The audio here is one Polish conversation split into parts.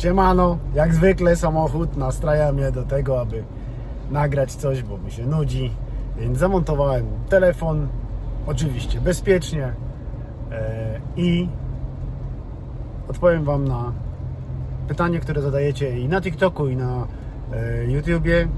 Siemano, jak zwykle samochód nastraja mnie do tego, aby nagrać coś, bo mi się nudzi. Więc zamontowałem telefon, oczywiście bezpiecznie e, i odpowiem Wam na pytanie, które zadajecie i na TikToku, i na e, YouTubie.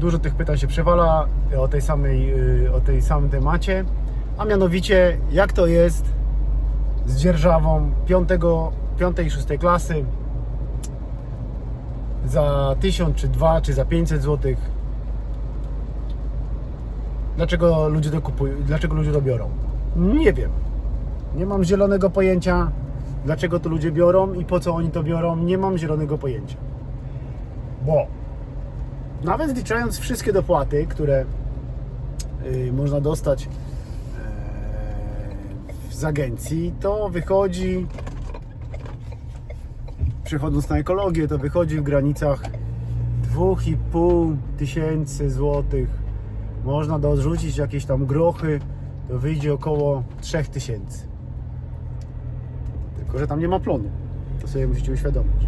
Dużo tych pytań się przewala o tej samej, e, o tej samym temacie, a mianowicie jak to jest z dzierżawą 5, 5 i 6 klasy za 1000 czy 2 czy za 500 zł. Dlaczego ludzie to kupują? Dlaczego ludzie to biorą? Nie wiem. Nie mam zielonego pojęcia, dlaczego to ludzie biorą i po co oni to biorą. Nie mam zielonego pojęcia. Bo nawet wliczając wszystkie dopłaty, które yy, można dostać yy, z agencji, to wychodzi przechodząc na ekologię, to wychodzi w granicach 2,5 tysięcy złotych. Można dorzucić jakieś tam grochy, to wyjdzie około 3 tysięcy. Tylko, że tam nie ma plonu. To sobie musicie uświadomić.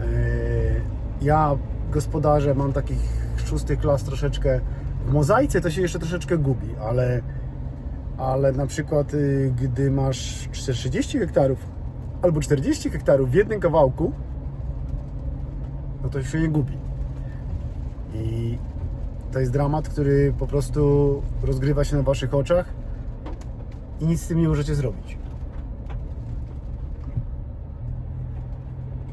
Eee, Ja, gospodarze, mam takich szóstych klas troszeczkę. W mozaice to się jeszcze troszeczkę gubi, ale, ale na przykład, y, gdy masz 30 hektarów albo 40 hektarów w jednym kawałku, no to się nie gubi. I to jest dramat, który po prostu rozgrywa się na waszych oczach i nic z tym nie możecie zrobić.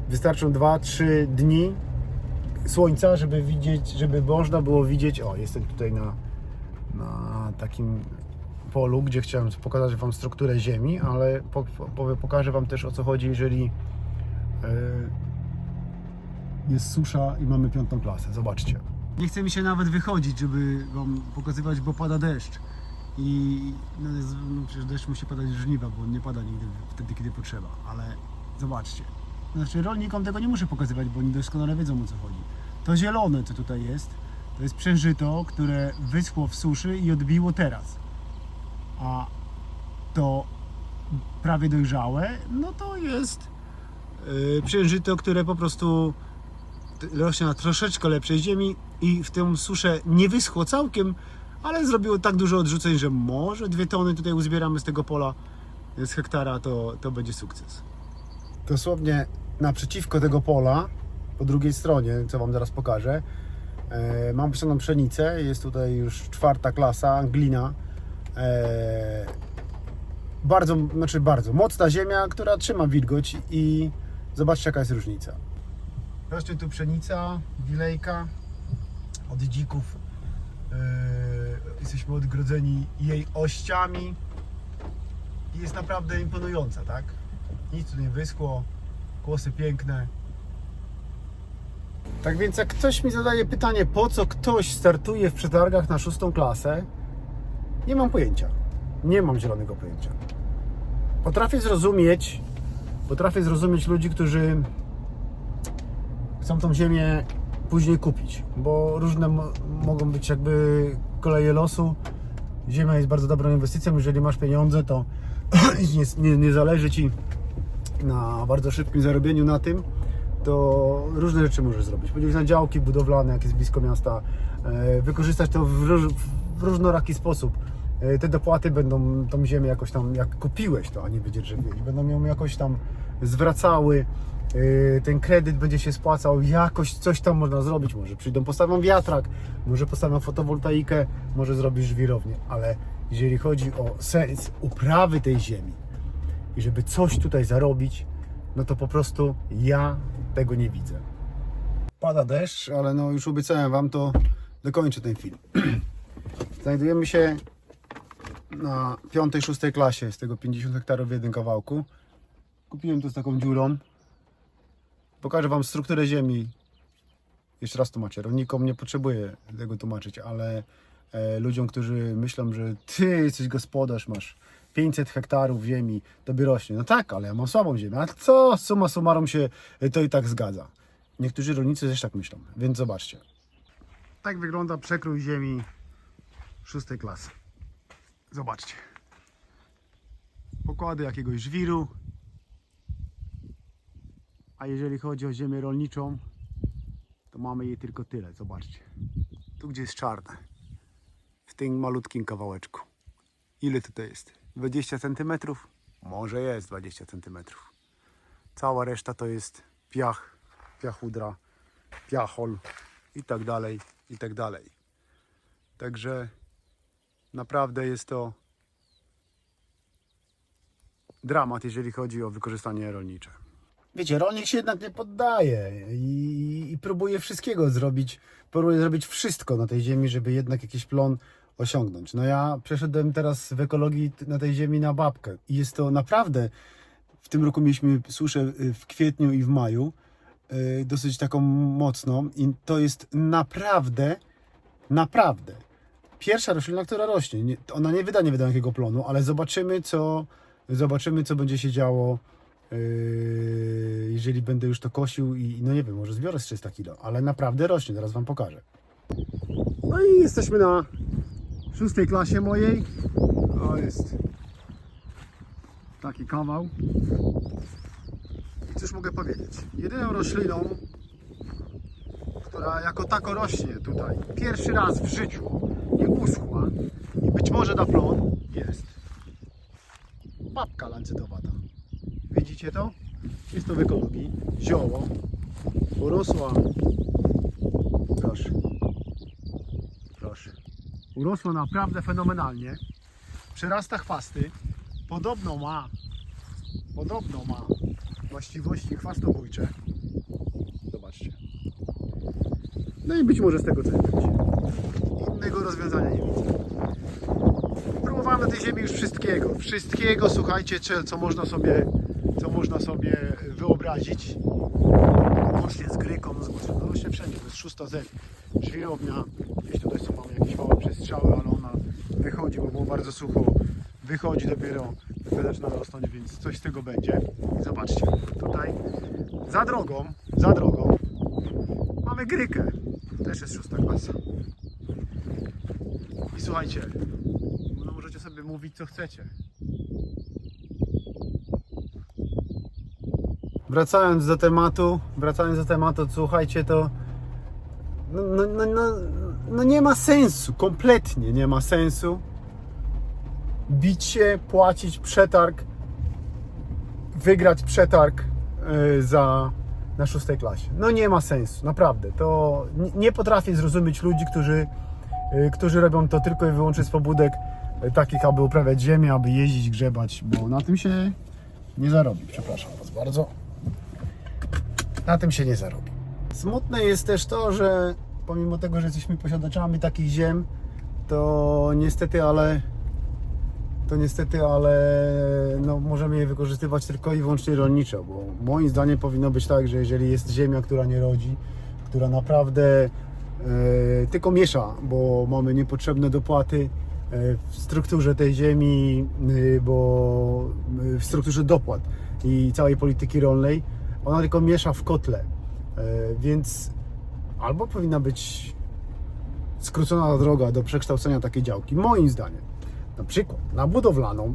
Wystarczą 2-3 dni słońca, żeby widzieć, żeby można było widzieć. O, jestem tutaj na, na takim polu, gdzie chciałem pokazać Wam strukturę Ziemi, ale po, po, pokażę Wam też o co chodzi, jeżeli e, jest susza i mamy piątą klasę. Zobaczcie. Nie chce mi się nawet wychodzić, żeby Wam pokazywać, bo pada deszcz. I no, no przecież deszcz musi padać żniwa, bo on nie pada nigdy wtedy, kiedy potrzeba. Ale zobaczcie. Znaczy rolnikom tego nie muszę pokazywać, bo oni doskonale wiedzą o co chodzi. To zielone, co tutaj jest, to jest przężyto, które wyschło w suszy i odbiło teraz a to prawie dojrzałe, no to jest yy, które po prostu rośnie na troszeczkę lepszej ziemi i w tę suszę nie wyschło całkiem, ale zrobiło tak dużo odrzuceń, że może dwie tony tutaj uzbieramy z tego pola z hektara, to, to będzie sukces. Dosłownie naprzeciwko tego pola, po drugiej stronie, co Wam zaraz pokażę, e, mam posiadaną pszenicę, jest tutaj już czwarta klasa, glina, bardzo, znaczy bardzo mocna ziemia, która trzyma wilgoć i zobaczcie jaka jest różnica. Rośnie tu pszenica, wilejka od dzików. E, jesteśmy odgrodzeni jej ościami i jest naprawdę imponująca, tak? Nic tu nie wyschło, kłosy piękne. Tak więc jak ktoś mi zadaje pytanie, po co ktoś startuje w przetargach na szóstą klasę, nie mam pojęcia. Nie mam zielonego pojęcia. Potrafię zrozumieć, potrafię zrozumieć ludzi, którzy chcą tą ziemię później kupić, bo różne mo- mogą być jakby koleje losu. Ziemia jest bardzo dobrą inwestycją, jeżeli masz pieniądze, to nie, nie, zależy Ci na bardzo szybkim zarobieniu na tym, to różne rzeczy możesz zrobić. Podzielić na działki budowlane, jak jest blisko miasta, e, wykorzystać to w, w różnoraki sposób. E, Te dopłaty będą tą ziemię jakoś tam, jak kupiłeś to, a nie wydzierżywiłeś, będą ją jakoś tam zwracały. E, Ten kredyt będzie się spłacał, jakoś coś tam można zrobić. Może przyjdą, postawią wiatrak, może postawią fotowoltaikę, może zrobisz żwirownię, ale jeżeli chodzi o sens uprawy tej ziemi, i żeby coś tutaj zarobić, no to po prostu ja tego nie widzę. Pada deszcz, ale no już obiecałem Wam to, dokończę ten film. Znajdujemy się na 5-6 klasie z tego 50 hektarów w jednym kawałku. Kupiłem to z taką dziurą. Pokażę Wam strukturę ziemi. Jeszcze raz tłumaczę. Rolnikom nie potrzebuję tego tłumaczyć, ale e, ludziom, którzy myślą, że Ty jesteś gospodarz, masz 500 hektarów ziemi, tobie rośnie. No tak, ale ja mam słabą ziemię. A co? Suma summarum się to i tak zgadza. Niektórzy rolnicy też tak myślą, więc zobaczcie. Tak wygląda przekrój ziemi szóstej klasy. Zobaczcie. Pokłady jakiegoś żwiru. A jeżeli chodzi o ziemię rolniczą, to mamy jej tylko tyle. Zobaczcie. Tu gdzie jest czarne. W tym malutkim kawałeczku. Ile tutaj jest? 20 cm? Może jest 20 cm. Cała reszta to jest piach, piachudra, piachol i tak dalej, i tak dalej. Także naprawdę jest to dramat, jeżeli chodzi o wykorzystanie rolnicze. Wiecie, rolnik się jednak nie poddaje i, i próbuje wszystkiego zrobić, próbuje zrobić wszystko na tej ziemi, żeby jednak jakiś plon osiągnąć. No ja przeszedłem teraz w ekologii na tej ziemi na babkę i jest to naprawdę, w tym roku mieliśmy suszę y, w kwietniu i w maju, y, dosyć taką mocną i to jest naprawdę, naprawdę pierwsza roślina, która rośnie. Nie, ona nie wyda niewiadomego plonu, ale zobaczymy, co, zobaczymy, co będzie się działo, yy, jeżeli będę już to kosił i no nie wiem, może zbiorę z 300 kg, ale naprawdę rośnie, zaraz Wam pokażę. No i jesteśmy na szóstej klasie mojej. To jest taki kawał. I cóż mogę powiedzieć? Jedyną rośliną, która jako tako rośnie tutaj pierwszy raz w życiu nie uschła. I być może da plon jest. Babka lancetowata. Widzicie to? Jest to w ekologii. Zioło. Urosła. Proszę. Proszę. Urosła naprawdę fenomenalnie. Przerasta chwasty. Podobno ma. Podobno ma właściwości chwastobójcze. Zobaczcie. No i być może z tego coś będzie. Innego rozwiązania nie widzę. Próbowałem na tej ziemi już wszystkiego. Wszystkiego, słuchajcie, co można sobie, co można sobie wyobrazić. Łącznie z gryką, no rośnie wszędzie. To jest szósta Z. Żwirownia. Gdzieś tutaj są mamy jakieś małe przestrzały, ale ona wychodzi, bo było bardzo sucho. Wychodzi dopiero, dopiero zaczyna rosnąć, więc coś z tego będzie. I zobaczcie, tutaj za drogą, za drogą Mamy grykę. Też jest szósta klasa. I słuchajcie, no możecie sobie mówić co chcecie. Wracając do tematu, wracając do tematu, słuchajcie, to no, no, no, no, no nie ma sensu, kompletnie nie ma sensu bić się, płacić przetarg, wygrać przetarg yy, za na szóstej klasie. No nie ma sensu, naprawdę. To nie- potrafię zrozumieć ludzi, którzy, y, którzy robią to tylko i wyłącznie z pobudek y, takich, aby uprawiać ziemię, aby jeździć, grzebać, bo na tym się nie zarobi. Przepraszam Was bardzo. Na tym się nie zarobi. Smutne jest też to, że pomimo tego, że jesteśmy posiadaczami takich ziem, to niestety, ale to niestety, ale no, możemy je wykorzystywać tylko i wyłącznie rolniczo, bo moim zdaniem powinno być tak, że jeżeli jest ziemia, która nie rodzi, która naprawdę e, tylko miesza, bo mamy niepotrzebne dopłaty e, w strukturze tej ziemi, e, bo w strukturze dopłat i całej polityki rolnej, ona tylko miesza w kotle, więc albo powinna być skrócona droga do przekształcenia takiej działki, moim zdaniem na przykład na budowlaną,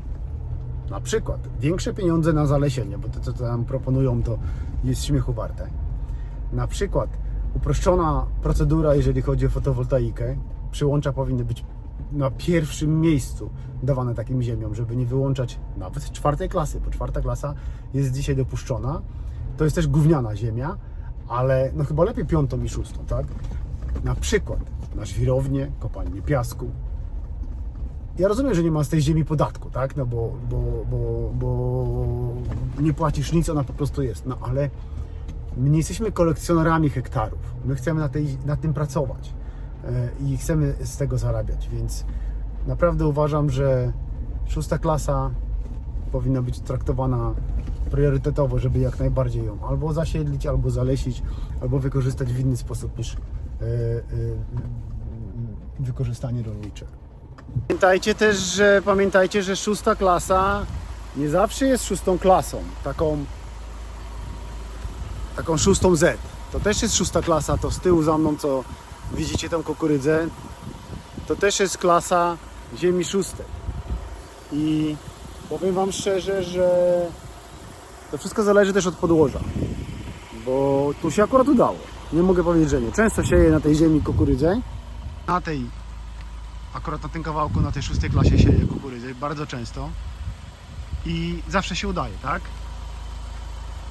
na przykład większe pieniądze na zalesienie, bo to co tam proponują to jest śmiechu warte. Na przykład uproszczona procedura, jeżeli chodzi o fotowoltaikę. Przyłącza powinny być na pierwszym miejscu dawane takim ziemiom, żeby nie wyłączać nawet czwartej klasy, bo czwarta klasa jest dzisiaj dopuszczona. To jest też gówniana ziemia, ale no chyba lepiej piątą i szóstą, tak? Na przykład na żwirownię, kopalnię piasku, ja rozumiem, że nie ma z tej ziemi podatku, tak? No bo, bo, bo, bo nie płacisz nic, ona po prostu jest. No ale my nie jesteśmy kolekcjonerami hektarów. My chcemy na, tej, na tym pracować e, i chcemy z tego zarabiać, więc naprawdę uważam, że szósta klasa powinna być traktowana priorytetowo, żeby jak najbardziej ją albo zasiedlić, albo zalesić, albo wykorzystać w inny sposób niż e, e, wykorzystanie rolnicze. Pamiętajcie też, że pamiętajcie, że szósta klasa nie zawsze jest szóstą klasą, taką taką szóstą Z. To też jest szósta klasa, to z tyłu za mną, co widzicie tą kukurydzę, to też jest klasa ziemi szóstej. I powiem Wam szczerze, że to wszystko zależy też od podłoża. bo tu się akurat udało. Nie mogę powiedzieć, że nie. Często sieję na tej ziemi kukurydzę. Na tej, akurat na tym kawałku, na tej szóstej klasie sieję kukurydzę, bardzo często. I zawsze się udaje, tak?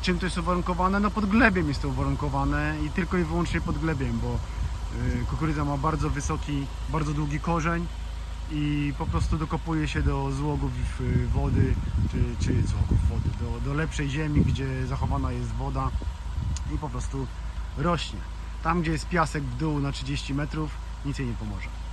Czym to jest uwarunkowane? No podglebiem jest to uwarunkowane i tylko i wyłącznie podglebiem, bo y, kukurydza ma bardzo wysoki, bardzo długi korzeń i po prostu dokopuje się do złogów y, wody, czy, czy złogów wody, do, do lepszej ziemi, gdzie zachowana jest woda i po prostu rośnie. Tam, gdzie jest piasek w dół na 30 metrów, nic jej nie pomoże.